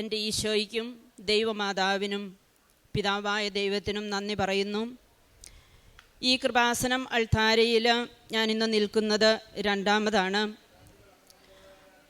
എന്റെ ഈശോയ്ക്കും ദൈവമാതാവിനും പിതാവായ ദൈവത്തിനും നന്ദി പറയുന്നു. ഈ കൃപാസനം അൾത്താരയിൽ ഞാനിന്ന് നിൽക്കുന്നത് രണ്ടാമതാണ്.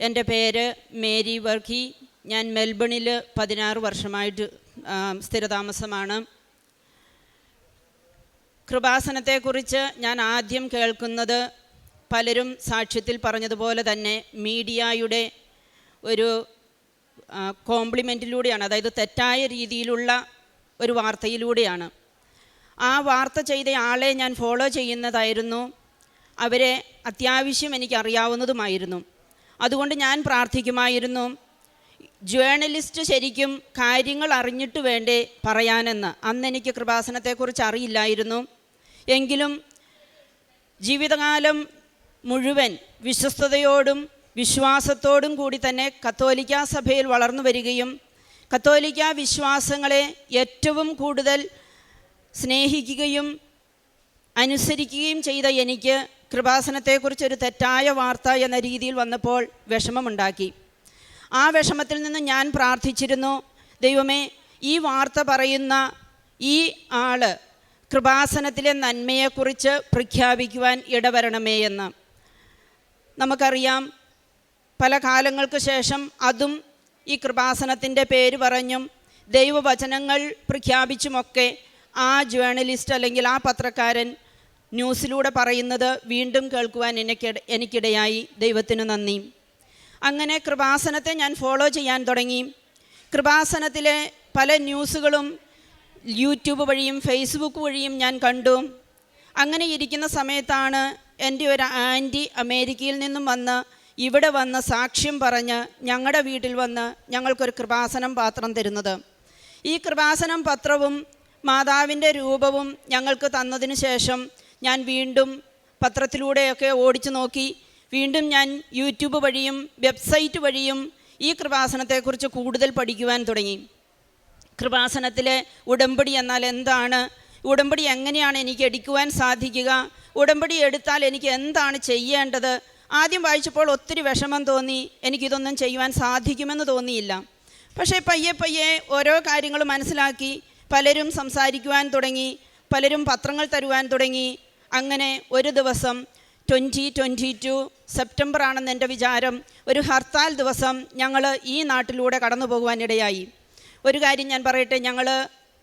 എന്റെ പേര് മേരി വർക്കി ഞാൻ മെൽബണിൽ പതിനാറ് വർഷമായിട്ട് സ്ഥിരതാമസമാണ്. കൃപാസനത്തെക്കുറിച്ച് ഞാൻ ആദ്യം കേൾക്കുന്നത് പലരും സാക്ഷ്യത്തിൽ പറഞ്ഞതുപോലെ തന്നെ മീഡിയയുടെ ഒരു കോംപ്ലിമെന്റിലൂടെയാണ് അതായത് തെറ്റായ രീതിയിലുള്ള ഒരു വാർത്തയിലൂടെയാണ്. ആ വാർത്ത ചെയ്ത ആളെ ഞാൻ ഫോളോ ചെയ്യുന്നതായിരുന്നു. അവരെ അത്യാവശ്യം എനിക്ക് അറിയാവുന്നതുമായിരുന്നു അതുകൊണ്ട് ഞാൻ പ്രാർത്ഥിക്കുമായിരുന്നു ജേർണലിസ്റ്റ് ശരിക്കും കാര്യങ്ങൾ അറിഞ്ഞിട്ട് വേണ്ടേ പറയാനെന്ന്. അന്ന് എനിക്ക് കൃപാസനത്തെക്കുറിച്ച് അറിയില്ലായിരുന്നു. എങ്കിലും ജീവിതകാലം മുഴുവൻ വിശ്വസ്തയോടും വിശ്വാസത്തോടും കൂടി തന്നെ കത്തോലിക്ക സഭയിൽ വളർന്നു വരികയും കത്തോലിക്ക വിശ്വാസങ്ങളെ ഏറ്റവും കൂടുതൽ സ്നേഹിക്കുകയും അനുസരിക്കുകയും ചെയ്ത എനിക്ക് കൃപാസനത്തെക്കുറിച്ച് ഒരു തെറ്റായ വാർത്ത എന്ന രീതിയിൽ വന്നപ്പോൾ വിഷമമുണ്ടാക്കി. ആ വിഷമത്തിൽ നിന്ന് ഞാൻ പ്രാർത്ഥിച്ചിരുന്നു ദൈവമേ ഈ വാർത്ത പറയുന്ന ഈ ആൾ കൃപാസനത്തിലെ നന്മയെക്കുറിച്ച് പ്രഖ്യാപിക്കുവാൻ ഇടവരണമേ എന്ന്. നമുക്കറിയാം പല കാലങ്ങൾക്ക് ശേഷം അതും ഈ കൃപാസനത്തിന്റെ പേര് പറഞ്ഞും ദൈവവചനങ്ങൾ പ്രഖ്യാപിച്ചുമൊക്കെ ആ ജേർണലിസ്റ്റ് അല്ലെങ്കിൽ ആ പത്രക്കാരൻ ന്യൂസിലൂടെ പറയുന്നത് വീണ്ടും കേൾക്കുവാൻ എനിക്ക് എനിക്കിടയായി. ദൈവത്തിന് നന്ദി. അങ്ങനെ കൃപാസനത്തെ ഞാൻ ഫോളോ ചെയ്യാൻ തുടങ്ങി. കൃപാസനത്തിലെ പല ന്യൂസുകളും യൂട്യൂബ് വഴിയും ഫേസ്ബുക്ക് വഴിയും ഞാൻ കണ്ടു. അങ്ങനെ ഇരിക്കുന്ന സമയത്താണ് എന്റെ ഒരു ആന്റി അമേരിക്കയിൽ നിന്നും വന്ന് ഇവിടെ വന്ന് സാക്ഷ്യം പറഞ്ഞ് ഞങ്ങളുടെ വീട്ടിൽ വന്ന് ഞങ്ങൾക്കൊരു കൃപാസനം പാത്രം തരുന്നത്. ഈ കൃപാസനം പത്രവും മാതാവിന്റെ രൂപവും ഞങ്ങൾക്ക് തന്നതിന് ശേഷം ഞാൻ വീണ്ടും പത്രത്തിലൂടെയൊക്കെ ഓടിച്ചു നോക്കി. വീണ്ടും ഞാൻ യൂട്യൂബ് വഴിയും വെബ്സൈറ്റ് വഴിയും ഈ കൃപാസനത്തെക്കുറിച്ച് കൂടുതൽ പഠിക്കുവാൻ തുടങ്ങി. കൃപാസനത്തിലെ ഉടമ്പടി എന്നാൽ എന്താണ്? ഉടമ്പടി എങ്ങനെയാണ് എനിക്ക് എടുക്കുവാൻ സാധിക്കുക? ഉടമ്പടി എടുത്താൽ എനിക്ക് എന്താണ് ചെയ്യേണ്ടത്? ആദ്യം വായിച്ചപ്പോൾ ഒത്തിരി വിഷമം തോന്നി എനിക്കിതൊന്നും ചെയ്യുവാൻ സാധിക്കുമെന്ന് തോന്നിയില്ല. പക്ഷേ പയ്യെ പയ്യെ ഓരോ കാര്യങ്ങൾ മനസ്സിലാക്കി പലരും സംസാരിക്കുവാൻ തുടങ്ങി പലരും പത്രങ്ങൾ തരുവാൻ തുടങ്ങി. അങ്ങനെ ഒരു ദിവസം ട്വന്റി ട്വന്റി ടു സെപ്റ്റംബർ ആണെന്ന് എന്റെ വിചാരം ഒരു ഹർത്താൽ ദിവസം ഞങ്ങൾ ഈ നാട്ടിലൂടെ കടന്നു പോകുവാനിടയായി ഒരു കാര്യം ഞാൻ പറയട്ടെ ഞങ്ങൾ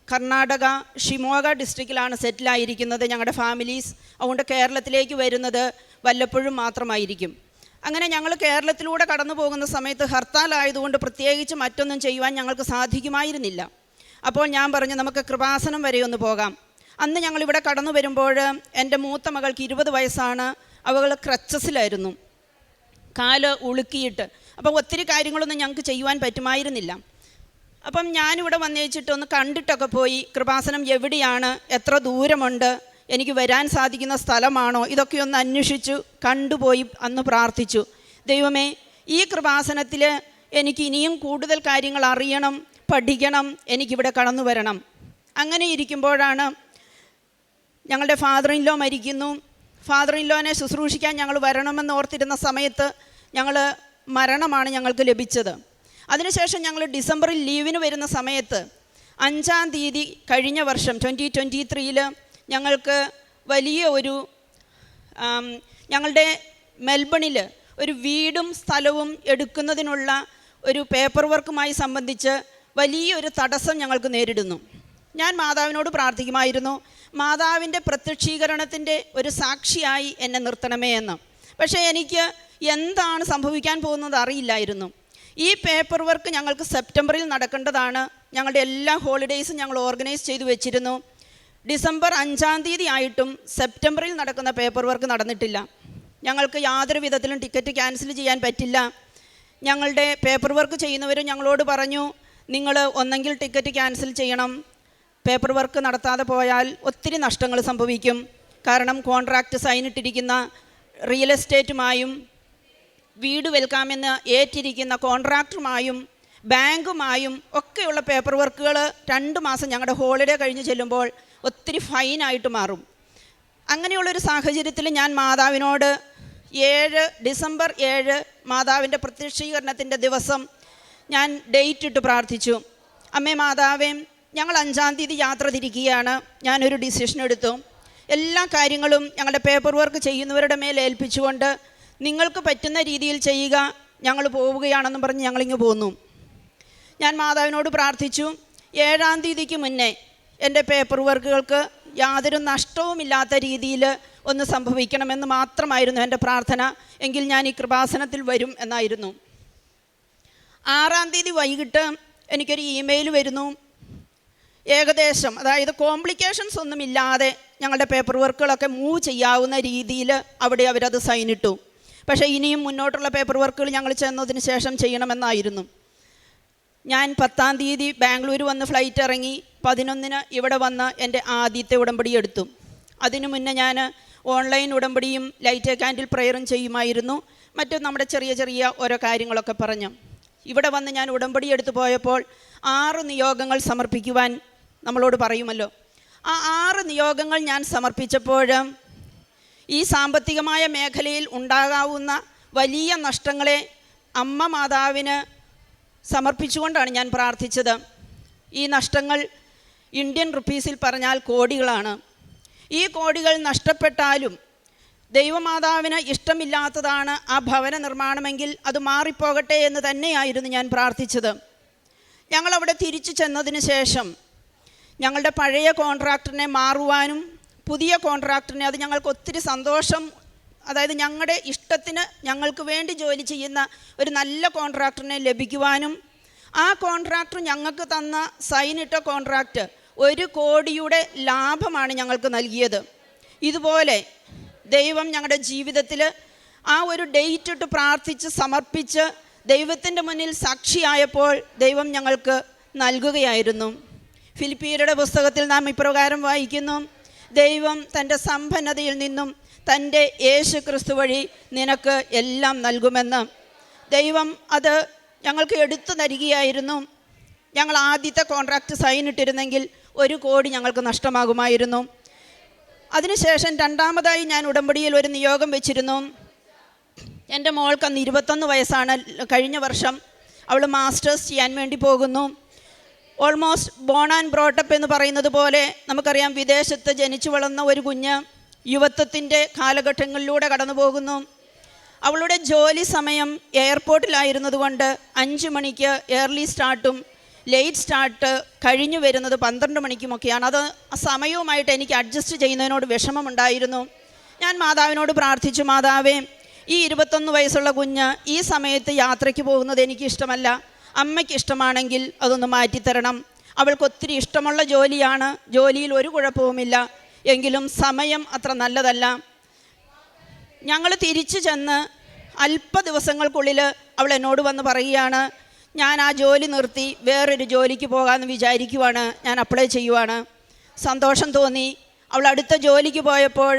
കർണാടക ഷിമോഗ ഡിസ്ട്രിക്റ്റിലാണ് സെറ്റിലായിരിക്കുന്നത് ഞങ്ങളുടെ ഫാമിലീസ് അതുകൊണ്ട് കേരളത്തിലേക്ക് വരുന്നത് വല്ലപ്പോഴും മാത്രമായിരിക്കും. അങ്ങനെ ഞങ്ങൾ കേരളത്തിലൂടെ കടന്നു പോകുന്ന സമയത്ത് ഹർത്താൽ ആയതുകൊണ്ട് പ്രത്യേകിച്ച് മറ്റൊന്നും ചെയ്യുവാൻ ഞങ്ങൾക്ക് സാധിക്കുമായിരുന്നില്ല. അപ്പോൾ ഞാൻ പറഞ്ഞു നമുക്ക് കൃപാസനം വരെ ഒന്ന് പോകാം. അന്ന് ഞങ്ങളിവിടെ കടന്നു വരുമ്പോൾ എന്റെ മൂത്ത മകൾക്ക് ഇരുപത് വയസ്സാണ്. അവൾ ക്രച്ചസിലായിരുന്നു. കാൽ ഉളുക്കിയിട്ട്. അപ്പോൾ ഒത്തിരി കാര്യങ്ങളൊന്നും ഞങ്ങൾക്ക് ചെയ്യുവാൻ പറ്റുമായിരുന്നില്ല. അപ്പം ഞാനിവിടെ വന്നേച്ചിട്ടൊന്ന് കണ്ടിട്ടൊക്കെ പോയി കൃപാസനം എവിടെയാണ്? എത്ര ദൂരമുണ്ട്? എനിക്ക് വരാൻ സാധിക്കുന്ന സ്ഥലമാണോ? ഇതൊക്കെ ഒന്ന് അന്വേഷിച്ചു കണ്ടുപോയി അന്ന് പ്രാർത്ഥിച്ചു. ദൈവമേ ഈ കൃപാസനത്തിൽ എനിക്ക് ഇനിയും കൂടുതൽ കാര്യങ്ങൾ അറിയണം പഠിക്കണം എനിക്കിവിടെ കടന്നു വരണം. അങ്ങനെ ഇരിക്കുമ്പോഴാണ് ഞങ്ങളുടെ ഫാദർ ഇൻലോ മരിക്കുന്നു. ഫാദർ ഇൻലോനെ ശുശ്രൂഷിക്കാൻ ഞങ്ങൾ വരണമെന്ന് ഓർത്തിരുന്ന സമയത്ത് ഞങ്ങൾ മരണമാണ് ഞങ്ങൾക്ക് ലഭിച്ചത്. അതിനുശേഷം ഞങ്ങൾ ഡിസംബറിൽ ലീവിന് വരുന്ന സമയത്ത് അഞ്ചാം തീയതി കഴിഞ്ഞ വർഷം ട്വന്റി ട്വന്റി ത്രീയിൽ ഞങ്ങൾക്ക് വലിയ ഒരു ഞങ്ങളുടെ മെൽബണിൽ ഒരു വീടും സ്ഥലവും എടുക്കുന്നതിനുള്ള ഒരു പേപ്പർ വർക്കുമായി സംബന്ധിച്ച് വലിയൊരു തടസ്സം ഞങ്ങൾക്ക് നേരിടുന്നു. ഞാൻ മാതാവിനോട് പ്രാർത്ഥിക്കുമായിരുന്നു മാതാവിന്റെ പ്രത്യക്ഷീകരണത്തിന്റെ ഒരു സാക്ഷിയായി എന്നെ നിർത്തണമേ എന്ന്. പക്ഷേ എനിക്ക് എന്താണ് സംഭവിക്കാൻ പോകുന്നത് അറിയില്ലായിരുന്നു. ഈ പേപ്പർ വർക്ക് ഞങ്ങൾക്ക് സെപ്റ്റംബറിൽ നടക്കേണ്ടതാണ്. ഞങ്ങളുടെ എല്ലാ ഹോളിഡേയ്സും ഞങ്ങൾ ഓർഗനൈസ് ചെയ്തു വെച്ചിരുന്നു. ഡിസംബർ അഞ്ചാം തീയതി ആയിട്ടും സെപ്റ്റംബറിൽ നടക്കുന്ന പേപ്പർ വർക്ക് നടന്നിട്ടില്ല. ഞങ്ങൾക്ക് യാതൊരു വിധത്തിലും ടിക്കറ്റ് ക്യാൻസൽ ചെയ്യാൻ പറ്റില്ല. ഞങ്ങളുടെ പേപ്പർ വർക്ക് ചെയ്യുന്നവർ ഞങ്ങളോട് പറഞ്ഞു നിങ്ങൾ ഒന്നെങ്കിൽ ടിക്കറ്റ് ക്യാൻസൽ ചെയ്യണം. പേപ്പർ വർക്ക് നടത്താതെ പോയാൽ ഒത്തിരി നഷ്ടങ്ങൾ സംഭവിക്കും. കാരണം കോൺട്രാക്റ്റ് സൈനിട്ടിരിക്കുന്ന റിയൽ എസ്റ്റേറ്റുമായും വീട് വിൽക്കാമെന്ന് ഏറ്റിരിക്കുന്ന കോൺട്രാക്ടറുമായും ബാങ്കുമായും ഒക്കെയുള്ള പേപ്പർ വർക്കുകൾ രണ്ട് മാസം ഞങ്ങളുടെ ഹോളിഡേ കഴിഞ്ഞ് ചെല്ലുമ്പോൾ ഒത്തിരി ഫൈനായിട്ട് മാറും. അങ്ങനെയുള്ളൊരു സാഹചര്യത്തിൽ ഞാൻ മാതാവിനോട് ഏഴ് ഡിസംബർ ഏഴ് മാതാവിന്റെ പ്രത്യക്ഷീകരണത്തിന്റെ ദിവസം ഞാൻ ഡേറ്റ് ഇട്ട് പ്രാർത്ഥിച്ചു. അമ്മേ മാതാവേ ഞങ്ങൾ അഞ്ചാം തീയതി യാത്ര തിരിക്കുകയാണ്. ഞാനൊരു ഡിസിഷൻ എടുത്തു. എല്ലാ കാര്യങ്ങളും ഞങ്ങളുടെ പേപ്പർ വർക്ക് ചെയ്യുന്നവരുടെ മേൽ ഏൽപ്പിച്ചുകൊണ്ട് നിങ്ങൾക്ക് പറ്റുന്ന രീതിയിൽ ചെയ്യുക ഞങ്ങൾ പോവുകയാണെന്നും പറഞ്ഞ് ഞങ്ങളിങ്ങ് പോന്നു. ഞാൻ മാതാവിനോട് പ്രാർത്ഥിച്ചു. ഏഴാം തീയതിക്ക് മുന്നേ എന്റെ പേപ്പർ വർക്കുകൾക്ക് യാതൊരു നഷ്ടവുമില്ലാത്ത രീതിയിൽ ഒന്ന് സംഭവിക്കണമെന്ന് മാത്രമായിരുന്നു എന്റെ പ്രാർത്ഥന. എങ്കിൽ ഞാൻ ഈ കൃപാസനത്തിൽ വരും എന്നായിരുന്നു. ആറാം തീയതി വൈകിട്ട് എനിക്കൊരു ഇമെയിൽ വരുന്നു. ഏകദേശം അതായത് കോംപ്ലിക്കേഷൻസ് ഒന്നുമില്ലാതെ ഞങ്ങളുടെ പേപ്പർ വർക്കുകളൊക്കെ മൂവ് ചെയ്യാവുന്ന രീതിയിൽ അവിടെ അവരത് സൈനിട്ടു പക്ഷേ ഇനിയും മുന്നോട്ടുള്ള പേപ്പർ വർക്കുകൾ ഞങ്ങൾ ചെന്നതിന് ശേഷം ചെയ്യണമെന്നായിരുന്നു. ഞാൻ പത്താം തീയതി ബാംഗ്ലൂർ വന്ന് ഫ്ലൈറ്റ് ഇറങ്ങി പതിനൊന്നിന് ഇവിടെ വന്ന് എന്റെ ആദ്യത്തെ ഉടമ്പടി എടുത്തു. അതിനു മുന്നേ ഞാൻ ഓൺലൈൻ ഉടമ്പടിയും ലൈറ്റ് കാൻഡിൽ പ്രെയറും ചെയ്യുമായിരുന്നു. മറ്റും നമ്മുടെ ചെറിയ ചെറിയ ഓരോ കാര്യങ്ങളൊക്കെ പറഞ്ഞു. ഇവിടെ വന്ന് ഞാൻ ഉടമ്പടി എടുത്തു പോയപ്പോൾ ആറ് നിയോഗങ്ങൾ സമർപ്പിക്കുവാൻ നമ്മളോട് പറയുമല്ലോ. ആ ആറ് നിയോഗങ്ങൾ ഞാൻ സമർപ്പിച്ചപ്പോൾ ഈ സാമ്പത്തികമായ മേഖലയിൽ ഉണ്ടാകാവുന്ന വലിയ നഷ്ടങ്ങളെ അമ്മ മാതാവിന് സമർപ്പിച്ചുകൊണ്ടാണ് ഞാൻ പ്രാർത്ഥിച്ചത്. ഈ നഷ്ടങ്ങൾ ഇന്ത്യൻ റുപ്പീസിൽ പറഞ്ഞാൽ കോടികളാണ്. ഈ കോടികൾ നഷ്ടപ്പെട്ടാലും ദൈവമാതാവിന് ഇഷ്ടമില്ലാത്തതാണ് ആ ഭവന നിർമ്മാണമെങ്കിൽ അത് മാറിപ്പോകട്ടെ എന്ന് തന്നെയായിരുന്നു ഞാൻ പ്രാർത്ഥിച്ചത്. ഞങ്ങളവിടെ തിരിച്ചു ചെന്നതിന് ശേഷം ഞങ്ങളുടെ പഴയ കോൺട്രാക്ടറിനെ മാറുവാനും പുതിയ കോൺട്രാക്ടറിനെ അത് ഞങ്ങൾക്ക് ഒത്തിരി സന്തോഷം അതായത് ഞങ്ങളുടെ ഇഷ്ടത്തിന് ഞങ്ങൾക്ക് വേണ്ടി ജോലി ചെയ്യുന്ന ഒരു നല്ല കോൺട്രാക്ടറിനെ ലഭിക്കുവാനും ആ കോൺട്രാക്ടർ ഞങ്ങൾക്ക് തന്ന സൈനിട്ട കോൺട്രാക്റ്റ് ഒരു കോടിയുടെ ലാഭമാണ് ഞങ്ങൾക്ക് നൽകിയത്. ഇതുപോലെ ദൈവം ഞങ്ങളുടെ ജീവിതത്തിൽ ആ ഒരു ഡേറ്റ് ഇട്ട് പ്രാർത്ഥിച്ച് സമർപ്പിച്ച് ദൈവത്തിന്റെ മുന്നിൽ സാക്ഷിയായപ്പോൾ ദൈവം ഞങ്ങൾക്ക് നൽകുകയായിരുന്നു. ഫിലിപ്പീരുടെ പുസ്തകത്തിൽ നാം ഇപ്രകാരം വായിക്കുന്നു. ദൈവം തന്റെ സമ്പന്നതയിൽ നിന്നും തന്റെ യേശു ക്രിസ്തു വഴി നിനക്ക് എല്ലാം നൽകുമെന്ന്. ദൈവം അത് ഞങ്ങൾക്ക് എടുത്തു നൽകിയായിരുന്നു. ഞങ്ങൾ ആദ്യത്തെ കോൺട്രാക്റ്റ് സൈൻ ഇട്ടിരുന്നെങ്കിൽ ഒരു കോടി ഞങ്ങൾക്ക് നഷ്ടമാകുമായിരുന്നു. അതിനുശേഷം രണ്ടാമതായി ഞാൻ ഉടമ്പടിയിൽ ഒരു നിയോഗം വെച്ചിരുന്നു. എന്റെ മോൾക്ക് അന്ന് ഇരുപത്തൊന്ന് വയസ്സാണ്. കഴിഞ്ഞ വർഷം അവൾ മാസ്റ്റേഴ്സ് ചെയ്യാൻ വേണ്ടി പോകുന്നു. ഓൾമോസ്റ്റ് ബോൺ ആൻഡ് ബ്രോട്ടപ്പ് എന്ന് പറയുന്നത് പോലെ നമുക്കറിയാം വിദേശത്ത് ജനിച്ചു വളർന്ന ഒരു കുഞ്ഞ് യുവത്വത്തിന്റെ കാലഘട്ടങ്ങളിലൂടെ കടന്നു പോകുന്നു അവളുടെ ജോലി സമയം എയർപോർട്ടിലായിരുന്നതുകൊണ്ട് അഞ്ച് മണിക്ക് ഏർലി സ്റ്റാർട്ടും ലേറ്റ് സ്റ്റാർട്ട് കഴിഞ്ഞു വരുന്നത് പന്ത്രണ്ട് മണിക്കുമൊക്കെയാണ്. അത് സമയവുമായിട്ട് എനിക്ക് അഡ്ജസ്റ്റ് ചെയ്യുന്നതിനോട് വിഷമമുണ്ടായിരുന്നു. ഞാൻ മാതാവിനോട് പ്രാർത്ഥിച്ചു മാതാവേ ഈ ഇരുപത്തൊന്ന് വയസ്സുള്ള കുഞ്ഞ് ഈ സമയത്ത് യാത്രയ്ക്ക് പോകുന്നത് എനിക്കിഷ്ടമല്ല അമ്മയ്ക്ക് ഇഷ്ടമാണെങ്കിൽ അതൊന്ന് മാറ്റിത്തരണം. അവൾക്ക് ഒത്തിരി ഇഷ്ടമുള്ള ജോലിയാണ്. ജോലിയിൽ ഒരു കുഴപ്പവുമില്ല. എങ്കിലും സമയം അത്ര നല്ലതല്ല. ഞങ്ങൾ തിരിച്ചു ചെന്ന് അല്പ ദിവസങ്ങൾക്കുള്ളിൽ അവൾ എന്നോട് വന്ന് പറയുകയാണ് ഞാൻ ആ ജോലി നിർത്തി വേറൊരു ജോലിക്ക് പോകാമെന്ന് വിചാരിക്കുവാണ് ഞാൻ അപ്ലൈ ചെയ്യുവാണ്. സന്തോഷം തോന്നി. അവൾ അടുത്ത ജോലിക്ക് പോയപ്പോൾ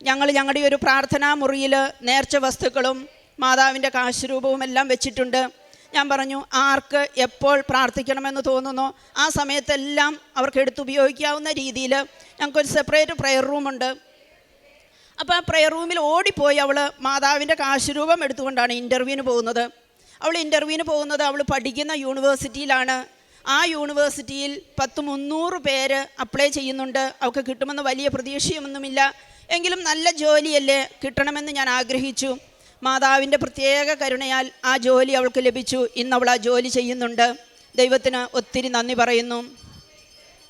ഞങ്ങൾ ഞങ്ങളുടെ ഒരു പ്രാർത്ഥനാ മുറിയിൽ നേർച്ച വസ്തുക്കളും മാതാവിന്റെ കാശുരൂപവും എല്ലാം വെച്ചിട്ടുണ്ട്. ഞാൻ പറഞ്ഞു ആർക്ക് എപ്പോൾ പ്രാർത്ഥിക്കണമെന്ന് തോന്നുന്നു? ആ സമയത്തെല്ലാം അവർക്ക് എടുത്തുപയോഗിക്കാവുന്ന രീതിയിൽ ഞങ്ങൾക്കൊരു സെപ്പറേറ്റ് പ്രെയർ റൂമുണ്ട് അപ്പോൾ ആ പ്രെയർ റൂമിൽ ഓടിപ്പോയി അവൾ മാതാവിന്റെ കാശുരൂപം എടുത്തുകൊണ്ടാണ് ഇന്റർവ്യൂവിന് പോകുന്നത്. അവൾ ഇന്റർവ്യൂവിന് പോകുന്നത് അവൾ പഠിക്കുന്ന യൂണിവേഴ്സിറ്റിയിലാണ്. ആ യൂണിവേഴ്സിറ്റിയിൽ പത്ത് മുന്നൂറ് പേര് അപ്ലൈ ചെയ്യുന്നുണ്ട്. അവൾക്ക് കിട്ടുമെന്ന് വലിയ പ്രതീക്ഷയൊന്നുമില്ല എങ്കിലും നല്ല ജോലിയല്ലേ കിട്ടണമെന്ന് ഞാൻ ആഗ്രഹിച്ചു. മാതാവിന്റെ പ്രത്യേക കരുണയാൽ ആ ജോലി അവൾക്ക് ലഭിച്ചു. ഇന്ന് അവൾ ആ ജോലി ചെയ്യുന്നുണ്ട്. ദൈവത്തിന് ഒത്തിരി നന്ദി പറയുന്നു.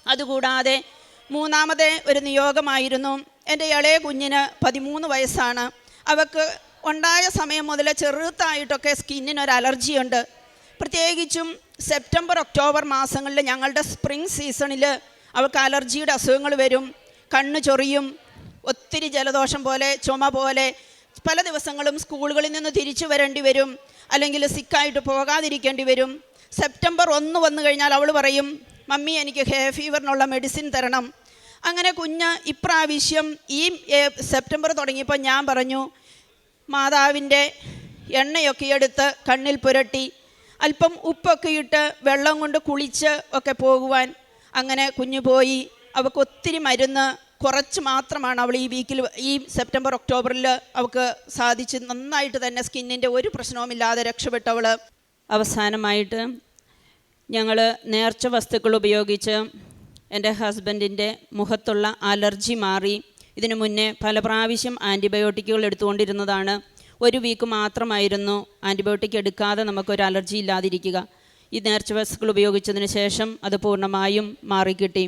അതുകൂടാതെ മൂന്നാമത്തെ ഒരു നിയോഗമായിരുന്നു. എന്റെ ഇളയ കുഞ്ഞിന് പതിമൂന്ന് വയസ്സാണ്. അവൾക്ക് ഉണ്ടായ സമയം മുതൽ ചെറുതായിട്ടൊക്കെ സ്കിന്നിന് ഒരു അലർജിയുണ്ട്. പ്രത്യേകിച്ചും സെപ്റ്റംബർ ഒക്ടോബർ മാസങ്ങളിൽ ഞങ്ങളുടെ സ്പ്രിംഗ് സീസണിൽ അവൾക്ക് അലർജിയുടെ അസുഖങ്ങൾ വരും. കണ്ണ് ചൊറിയും. ഒത്തിരി ജലദോഷം പോലെ ചുമ പോലെ പല ദിവസങ്ങളും സ്കൂളുകളിൽ നിന്ന് തിരിച്ചു വരേണ്ടി വരും അല്ലെങ്കിൽ സിക്കായിട്ട് പോകാതിരിക്കേണ്ടി വരും. സെപ്റ്റംബർ ഒന്ന് വന്നു കഴിഞ്ഞാൽ അവൾ പറയും മമ്മി എനിക്ക് ഹെയർ ഫീവറിനുള്ള മെഡിസിൻ തരണം. അങ്ങനെ കുഞ്ഞ് ഇപ്രാവശ്യം ഈ സെപ്റ്റംബർ തുടങ്ങിയപ്പോൾ ഞാൻ പറഞ്ഞു മാതാവിന്റെ എണ്ണയൊക്കെ എടുത്ത് കണ്ണിൽ പുരട്ടി അല്പം ഉപ്പൊക്കെ ഇട്ട് വെള്ളം കൊണ്ട് കുളിച്ച് ഒക്കെ പോകുവാൻ. അങ്ങനെ കുഞ്ഞു പോയി. അവൾക്ക് ഒത്തിരി മരുന്ന് കുറച്ച് മാത്രമാണ് അവൾ ഈ വീക്കിൽ ഈ സെപ്റ്റംബർ ഒക്ടോബറിൽ അവൾക്ക് സാധിച്ച് നന്നായിട്ട് തന്നെ സ്കിന്നിന്റെ ഒരു പ്രശ്നവുമില്ലാതെ രക്ഷപ്പെട്ടവൾ അവസാനമായിട്ട് ഞങ്ങൾ നേർച്ച വസ്തുക്കൾ ഉപയോഗിച്ച് എന്റെ ഹസ്ബൻഡിന്റെ മുഖത്തുള്ള അലർജി മാറി. ഇതിനു മുന്നേ പല പ്രാവശ്യം ആന്റിബയോട്ടിക്കുകൾ എടുത്തുകൊണ്ടിരുന്നതാണ്. ഒരു വീക്ക് മാത്രമായിരുന്നു ആന്റിബയോട്ടിക് എടുക്കാതെ നമുക്കൊരു അലർജി ഇല്ലാതിരിക്കുക. ഈ നേർച്ച വസ്തുക്കൾ ഉപയോഗിച്ചതിന് ശേഷം അത് പൂർണമായും മാറിക്കിട്ടി.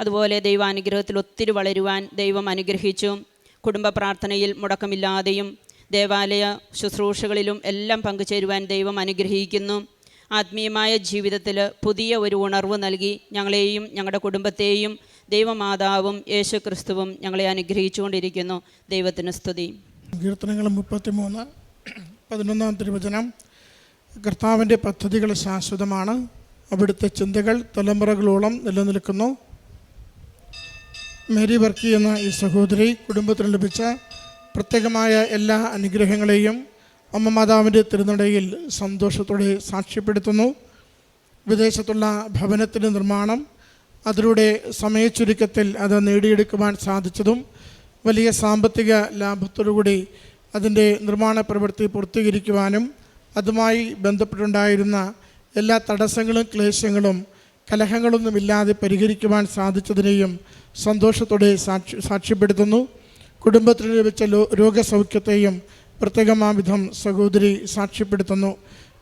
അതുപോലെ ദൈവാനുഗ്രഹത്തിൽ ഒത്തിരി വളരുവാൻ ദൈവം അനുഗ്രഹിച്ചു. കുടുംബ പ്രാർത്ഥനയിൽ മുടക്കമില്ലാതെയും ദേവാലയ ശുശ്രൂഷകളിലും എല്ലാം പങ്കുചേരുവാൻ ദൈവം അനുഗ്രഹിക്കുന്നു. ആത്മീയമായ ജീവിതത്തിൽ പുതിയ ഒരു ഉണർവ് നൽകി ഞങ്ങളെയും ഞങ്ങളുടെ കുടുംബത്തെയും ദൈവമാതാവും യേശു ക്രിസ്തുവും ഞങ്ങളെ അനുഗ്രഹിച്ചുകൊണ്ടിരിക്കുന്നു. ദൈവത്തിന് സ്തുതി. കീർത്തനങ്ങൾ മുപ്പത്തിമൂന്ന് പതിനൊന്നാം തിരുവചനം. കർത്താവിന്റെ പദ്ധതികൾ ശാശ്വതമാണ്. അവിടുത്തെ ചിന്തകൾ തലമുറകളോളം നിലനിൽക്കുന്നു. മേരി വർക്കി എന്ന ഈ സഹോദരി കുടുംബത്തിന് ലഭിച്ച പ്രത്യേകമായ എല്ലാ അനുഗ്രഹങ്ങളെയും അമ്മ മാതാവിന്റെ തിരുനടയിൽ സന്തോഷത്തോടെ സാക്ഷ്യപ്പെടുത്തുന്നു. വിദേശത്തുള്ള ഭവനത്തിന്റെ നിർമ്മാണം അതിലൂടെ സമയച്ചുരുക്കത്തിൽ അത് നേടിയെടുക്കുവാൻ സാധിച്ചതും വലിയ സാമ്പത്തിക ലാഭത്തോടുകൂടി അതിന്റെ നിർമ്മാണ പ്രവൃത്തി പൂർത്തീകരിക്കുവാനും അതുമായി ബന്ധപ്പെട്ടുണ്ടായിരുന്ന എല്ലാ തടസ്സങ്ങളും ക്ലേശങ്ങളും കലഹങ്ങളൊന്നുമില്ലാതെ പരിഹരിക്കുവാൻ സാധിച്ചതിനെയും സന്തോഷത്തോടെ സാക്ഷി സാക്ഷ്യപ്പെടുത്തുന്നു. കുടുംബത്തിൽ ലഭിച്ച രോഗസൗഖ്യത്തെയും പ്രത്യേകമാവിധം സഹോദരി സാക്ഷ്യപ്പെടുത്തുന്നു.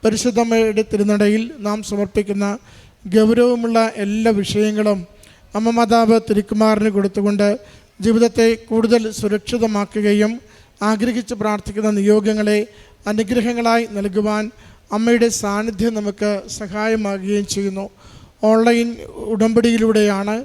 പരിശുദ്ധമ്മയുടെ തിരുനടയിൽ നാം സമർപ്പിക്കുന്ന ഗൗരവമുള്ള എല്ലാ വിഷയങ്ങളും അമ്മ മാതാവ് തിരുക്കുമാറിന് കൊടുത്തുകൊണ്ട് ജീവിതത്തെ കൂടുതൽ സുരക്ഷിതമാക്കുകയും ആഗ്രഹിച്ച് പ്രാർത്ഥിക്കുന്ന നിയോഗങ്ങളെ അനുഗ്രഹങ്ങളായി നൽകുവാൻ അമ്മയുടെ സാന്നിധ്യം നമുക്ക് സഹായമാകുകയും ചെയ്യുന്നു. ഓൺലൈൻ ഉടമ്പടിയിലൂടെയാണ്